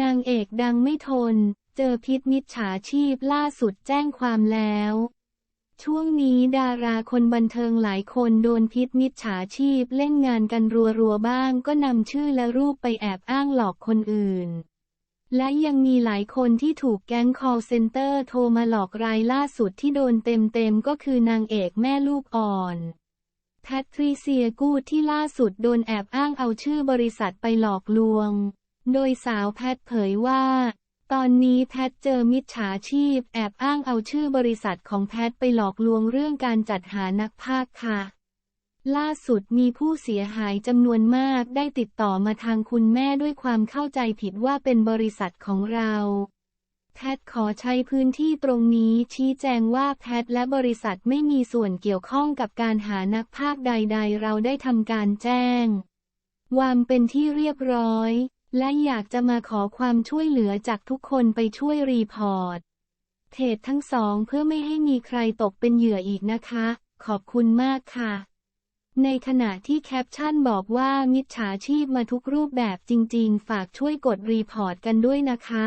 นางเอกดังไม่ทน เจอพิษมิจฉาชีพล่าสุดแจ้งความแล้ว ช่วงนี้ดาราคนบันเทิงหลายคนโดนพิษมิจฉาชีพเล่นงานกันรัวๆบ้างก็นำชื่อและรูปไปแอบอ้างหลอกคนอื่น และยังมีหลายคนที่ถูกแก๊ง call center โทรมาหลอกรายล่าสุดที่โดนเต็มๆก็คือนางเอกแม่ลูกอ่อนแพทริเซียกูดที่ล่าสุดโดนแอบอ้างเอาชื่อบริษัทไปหลอกลวง โดยสาวแพทเผยว่า ตอนนี้แพทเจอมิจฉาชีพแอบอ้างเอาชื่อบริษัทของแพทไปหลอกลวงเรื่องการจัดหานักพากค่ะ ล่าสุดมีผู้เสียหายจำนวนมากได้ติดต่อมาทางคุณแม่ด้วยความเข้าใจผิดว่าเป็นบริษัทของเราแพทย์ขอใช้พื้นที่ตรงนี้ชี้แจงว่าแพทย์และบริษัทไม่มีส่วนเกี่ยวข้องกับการหานักพากย์ใด ๆ เราได้ทำการแจ้งวามเป็นที่เรียบร้อย และอยากจะมาขอความช่วยเหลือจากทุกคนไปช่วยรีพอร์ตเพจทั้งสองเพื่อไม่ให้มีใครตกเป็นเหยื่ออีกนะคะ ขอบคุณมากค่ะ ในขณะที่แคปชั่นบอกว่ามิจฉาชีพมาทุกรูปแบบจริง ๆ ฝากช่วยกดรีพอร์ตกันด้วยนะคะ